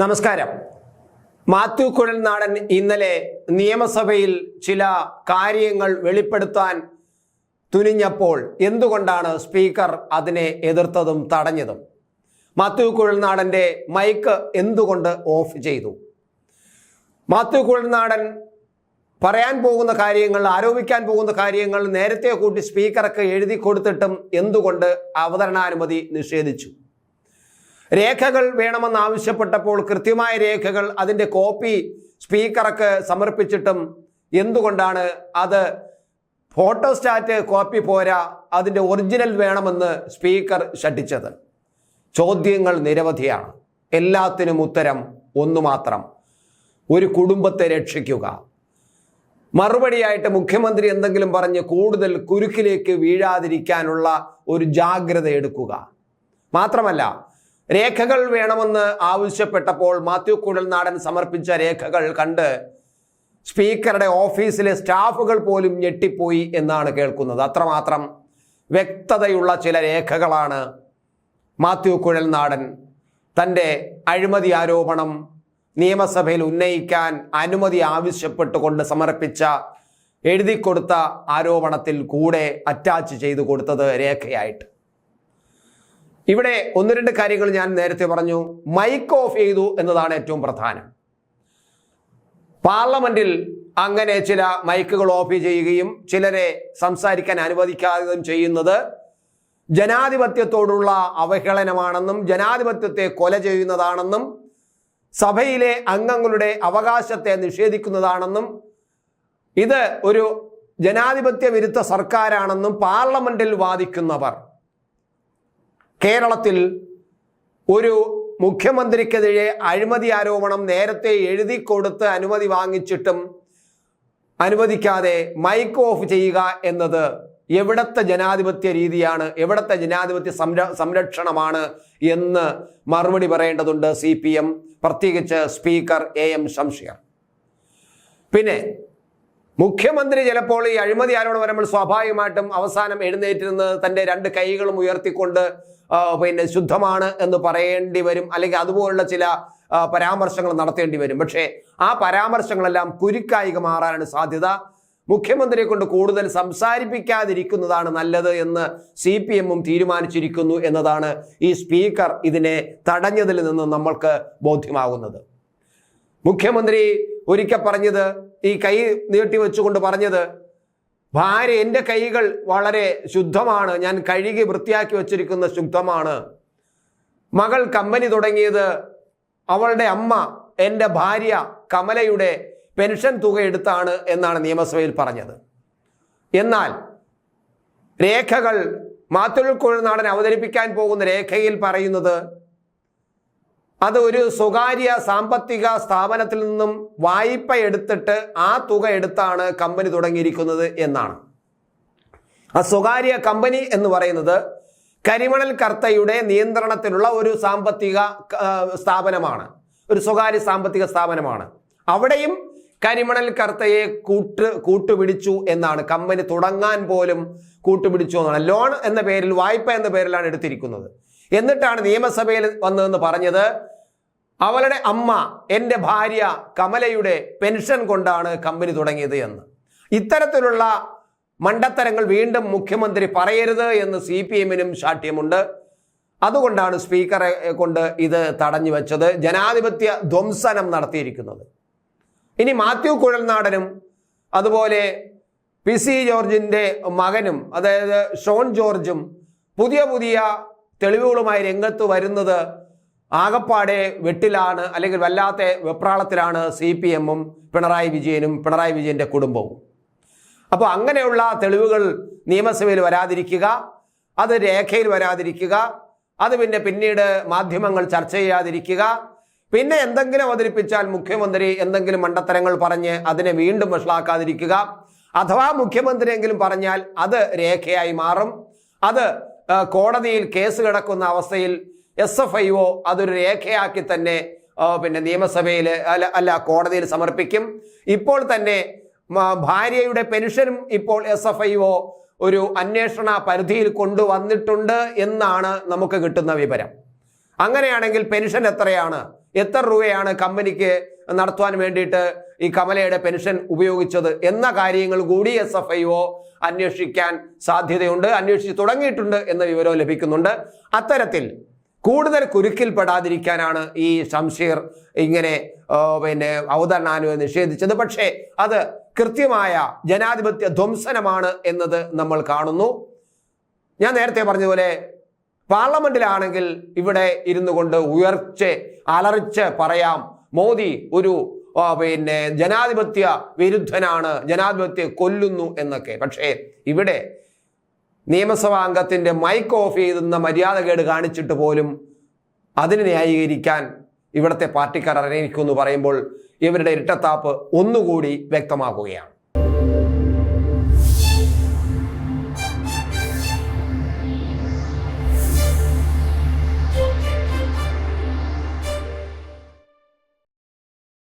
നമസ്കാരം. മാത്യു കുഴൽ നാടൻ ഇന്നലെ നിയമസഭയിൽ ചില കാര്യങ്ങൾ വെളിപ്പെടുത്താൻ തുനിഞ്ഞപ്പോൾ എന്തുകൊണ്ടാണ് സ്പീക്കർ അതിനെ എതിർത്തതും തടഞ്ഞതും? മാത്യു കുഴൽനാടന്റെ മൈക്ക് എന്തുകൊണ്ട് ഓഫ് ചെയ്തു? മാത്യു കുഴൽനാടൻ പറയാൻ പോകുന്ന കാര്യങ്ങൾ ആരോപിക്കാൻ പോകുന്ന കാര്യങ്ങൾ നേരത്തെ കൂട്ടി സ്പീക്കർക്ക് എഴുതി കൊടുത്തിട്ടും എന്തുകൊണ്ട് അവതരണാനുമതി നിഷേധിച്ചു? രേഖകൾ വേണമെന്ന് ആവശ്യപ്പെട്ടപ്പോൾ കൃത്യമായ രേഖകൾ അതിന്റെ കോപ്പി സ്പീക്കർക്ക് സമർപ്പിച്ചിട്ടും എന്തുകൊണ്ടാണ് അത് ഫോട്ടോസ്റ്റാറ്റ് കോപ്പി പോരാ അതിന്റെ ഒറിജിനൽ വേണമെന്ന് സ്പീക്കർ ഷട്ടിച്ചത് ചോദ്യങ്ങൾ നിരവധിയാണ്. എല്ലാത്തിനും ഉത്തരം ഒന്നു മാത്രം. ഒരു കുടുംബത്തെ രക്ഷിക്കുക. മറുപടിയായിട്ട് മുഖ്യമന്ത്രി എന്തെങ്കിലും പറഞ്ഞ് കൂടുതൽ കുരുക്കിലേക്ക് വീഴാതിരിക്കാനുള്ള ഒരു ജാഗ്രത എടുക്കുക. മാത്രമല്ല രേഖകൾ വേണമെന്ന് ആവശ്യപ്പെട്ടപ്പോൾ മാത്യു കുഴൽനാടൻ സമർപ്പിച്ച രേഖകൾ കണ്ട് സ്പീക്കറുടെ ഓഫീസിലെ സ്റ്റാഫുകൾ പോലും ഞെട്ടിപ്പോയി എന്നാണ് കേൾക്കുന്നത്. അത്രമാത്രം വ്യക്തതയുള്ള ചില രേഖകളാണ് മാത്യു കുഴൽനാടൻ തന്റെ അഴിമതി ആരോപണം നിയമസഭയിൽ ഉന്നയിക്കാൻ അനുമതി ആവശ്യപ്പെട്ടുകൊണ്ട് സമർപ്പിച്ച എഴുതി കൊടുത്ത ആരോപണത്തിൽ കൂടെ അറ്റാച്ച് ചെയ്തു കൊടുത്തത് രേഖയായിട്ട്. ഇവിടെ ഒന്ന് രണ്ട് കാര്യങ്ങൾ ഞാൻ നേരത്തെ പറഞ്ഞു. മൈക്ക് ഓഫ് ചെയ്തു എന്നതാണ് ഏറ്റവും പ്രധാനം. പാർലമെന്റിൽ അങ്ങനെ ചില മൈക്കുകൾ ഓഫ് ചെയ്യുകയും ചിലരെ സംസാരിക്കാൻ അനുവദിക്കാതെയും ചെയ്യുന്നത് ജനാധിപത്യത്തോടുള്ള അവഹേളനമാണെന്നും ജനാധിപത്യത്തെ കൊല ചെയ്യുന്നതാണെന്നും സഭയിലെ അംഗങ്ങളുടെ അവകാശത്തെ നിഷേധിക്കുന്നതാണെന്നും ഇത് ഒരു ജനാധിപത്യ വിരുദ്ധ സർക്കാരാണെന്നും പാർലമെന്റിൽ വാദിക്കുന്നവർ കേരളത്തിൽ ഒരു മുഖ്യമന്ത്രിക്കെതിരെ അഴിമതി ആരോപണം നേരത്തെ എഴുതി കൊടുത്ത് അനുമതി വാങ്ങിച്ചിട്ടും അനുവദിക്കാതെ മൈക്ക് ഓഫ് ചെയ്യുക എന്നത് എവിടത്തെ ജനാധിപത്യ രീതിയാണ് എവിടത്തെ ജനാധിപത്യ സംര സംരക്ഷണമാണ് എന്ന് മറുപടി പറയേണ്ടതുണ്ട് സി പി എം പ്രത്യേകിച്ച് സ്പീക്കർ എ എം ശംഷിയർ. പിന്നെ മുഖ്യമന്ത്രി ചിലപ്പോൾ ഈ അഴിമതി ആരോപണം വരുമ്പോൾ സ്വാഭാവികമായിട്ടും അവസാനം എഴുന്നേറ്റിരുന്ന് തന്റെ രണ്ട് കൈകളും ഉയർത്തിക്കൊണ്ട് പിന്നെ ശുദ്ധമാണ് എന്ന് പറയേണ്ടി വരും. അല്ലെങ്കിൽ അതുപോലുള്ള ചില പരാമർശങ്ങൾ നടത്തേണ്ടി വരും. പക്ഷേ ആ പരാമർശങ്ങളെല്ലാം കുരുക്കായിക മാറാനാണ് സാധ്യത. മുഖ്യമന്ത്രിയെ കൊണ്ട് കൂടുതൽ സംസാരിപ്പിക്കാതിരിക്കുന്നതാണ് നല്ലത് എന്ന് സി പി എമ്മും തീരുമാനിച്ചിരിക്കുന്നു എന്നതാണ് ഈ സ്പീക്കർ ഇതിനെ തടഞ്ഞതിൽ നിന്ന് നമ്മൾക്ക് ബോധ്യമാകുന്നത്. മുഖ്യമന്ത്രി ഒരിക്കൽ പറഞ്ഞത് ഈ കൈ നീട്ടി വെച്ചുകൊണ്ട് പറഞ്ഞത് ഭാര്യ എന്റെ കൈകൾ വളരെ ശുദ്ധമാണ്. ഞാൻ കഴുകി വൃത്തിയാക്കി വച്ചിരിക്കുന്ന ശുദ്ധമാണ്. മകൾ കമ്പനി തുടങ്ങിയത് അവളുടെ അമ്മ എന്റെ ഭാര്യ കമലയുടെ പെൻഷൻ തുക എടുത്താണ് എന്നാണ് നിയമസഭയിൽ പറഞ്ഞത്. എന്നാൽ രേഖകൾ മാത്തുൽ നാടൻ അവതരിപ്പിക്കാൻ പോകുന്ന രേഖയിൽ പറയുന്നത് അത് ഒരു സ്വകാര്യ സാമ്പത്തിക സ്ഥാപനത്തിൽ നിന്നും വായ്പ എടുത്തിട്ട് ആ തുക എടുത്താണ് കമ്പനി തുടങ്ങിയിരിക്കുന്നത് എന്നാണ്. ആ സ്വകാര്യ കമ്പനി എന്ന് പറയുന്നത് കരിമണൽ കർത്തയുടെ നിയന്ത്രണത്തിലുള്ള ഒരു സാമ്പത്തിക സ്ഥാപനമാണ്. ഒരു സ്വകാര്യ സാമ്പത്തിക സ്ഥാപനമാണ്. അവിടെയും കരിമണൽ കർത്തയെ കൂട്ട് കൂട്ടുപിടിച്ചു എന്നാണ്. കമ്പനി തുടങ്ങാൻ പോലും കൂട്ടുപിടിച്ചു എന്നാണ്. ലോൺ എന്ന പേരിൽ വായ്പ എന്ന പേരിലാണ് എടുത്തിരിക്കുന്നത്. എന്നിട്ടാണ് നിയമസഭയിൽ വന്നതെന്ന് പറഞ്ഞത് അവളുടെ അമ്മ എന്റെ ഭാര്യ കമലയുടെ പെൻഷൻ കൊണ്ടാണ് കമ്പനി തുടങ്ങിയത് എന്ന്. ഇത്തരത്തിലുള്ള മണ്ടത്തരങ്ങൾ വീണ്ടും മുഖ്യമന്ത്രി പറയരുത് എന്ന് സി പി എമ്മിനും ശാഠ്യമുണ്ട്. അതുകൊണ്ടാണ് സ്പീക്കറെ കൊണ്ട് ഇത് തടഞ്ഞു വെച്ചത്. ജനാധിപത്യ ധ്വംസനം നടത്തിയിരിക്കുന്നത്. ഇനി മാത്യു കുഴൽനാടനും അതുപോലെ പി സി ജോർജിന്റെ മകനും അതായത് ഷോൺ ജോർജും പുതിയ പുതിയ തെളിവുകളുമായി രംഗത്ത് വരുന്നത് ആകപ്പാടെ വെട്ടിലാണ് അല്ലെങ്കിൽ വല്ലാത്ത വെപ്രാളത്തിലാണ് സി പി എമ്മും പിണറായി വിജയനും പിണറായി വിജയന്റെ കുടുംബവും. അപ്പോൾ അങ്ങനെയുള്ള തെളിവുകൾ നിയമസഭയിൽ വരാതിരിക്കുക അത് രേഖയിൽ വരാതിരിക്കുക അത് പിന്നെ പിന്നീട് മാധ്യമങ്ങൾ ചർച്ച ചെയ്യാതിരിക്കുക പിന്നെ എന്തെങ്കിലും അവതരിപ്പിച്ചാൽ മുഖ്യമന്ത്രി എന്തെങ്കിലും മണ്ടത്തരങ്ങൾ പറഞ്ഞ് അതിനെ വീണ്ടും വഷളാക്കാതിരിക്കുക അഥവാ മുഖ്യമന്ത്രിയെങ്കിലും പറഞ്ഞാൽ അത് രേഖയായി മാറും അത് കോടതിയിൽ കേസ് കിടക്കുന്ന അവസ്ഥയിൽ എസ് എഫ് ഐ ഒ അതൊരു രേഖയാക്കി തന്നെ പിന്നെ നിയമസഭയിൽ അല്ല അല്ല കോടതിയിൽ സമർപ്പിക്കും. ഇപ്പോൾ തന്നെ ഭാര്യയുടെ പെൻഷനും ഇപ്പോൾ എസ് എഫ് ഐ ഒ ഒരു അന്വേഷണ പരിധിയിൽ കൊണ്ടുവന്നിട്ടുണ്ട് എന്നാണ് നമുക്ക് കിട്ടുന്ന വിവരം. അങ്ങനെയാണെങ്കിൽ പെൻഷൻ എത്രയാണ്? എത്ര രൂപയാണ് കമ്പനിക്ക് നടത്താൻ വേണ്ടിയിട്ട് ഈ കമലയുടെ പെൻഷൻ ഉപയോഗിച്ചത് എന്ന കാര്യങ്ങൾ കൂടി എസ് എഫ് ഐ ഒ അന്വേഷിക്കാൻ സാധ്യതയുണ്ട് അന്വേഷിച്ച് തുടങ്ങിയിട്ടുണ്ട് എന്ന വിവരവും ലഭിക്കുന്നുണ്ട്. അത്തരത്തിൽ കൂടുതൽ കുരുക്കിൽപ്പെടാതിരിക്കാനാണ് ഈ ഷംഷീർ ഇങ്ങനെ പിന്നെ അവതരണാനുമതി നിഷേധിച്ചത്. പക്ഷേ അത് കൃത്യമായ ജനാധിപത്യ ധ്വംസനമാണ് എന്നത് നമ്മൾ കാണുന്നു. ഞാൻ നേരത്തെ പറഞ്ഞതുപോലെ പാർലമെന്റിലാണെങ്കിൽ ഇവിടെ ഇരുന്നു കൊണ്ട് ഉയർച്ച അലറിച്ച് പറയാം മോദി ഒരു പിന്നെ ജനാധിപത്യ വിരുദ്ധനാണ് ജനാധിപത്യ കൊല്ലുന്നു എന്നൊക്കെ. പക്ഷേ ഇവിടെ നിയമസഭാ അംഗത്തിന്റെ മൈക്ക് ഓഫ് ചെയ്യുന്ന മര്യാദകേട് കാണിച്ചിട്ട് പോലും അതിനെ ന്യായീകരിക്കാൻ ഇവിടുത്തെ പാർട്ടിക്കാർ അറിയിക്കുമെന്ന് പറയുമ്പോൾ ഇവരുടെ ഇരട്ടത്താപ്പ് ഒന്നുകൂടി വ്യക്തമാക്കുകയാണ്.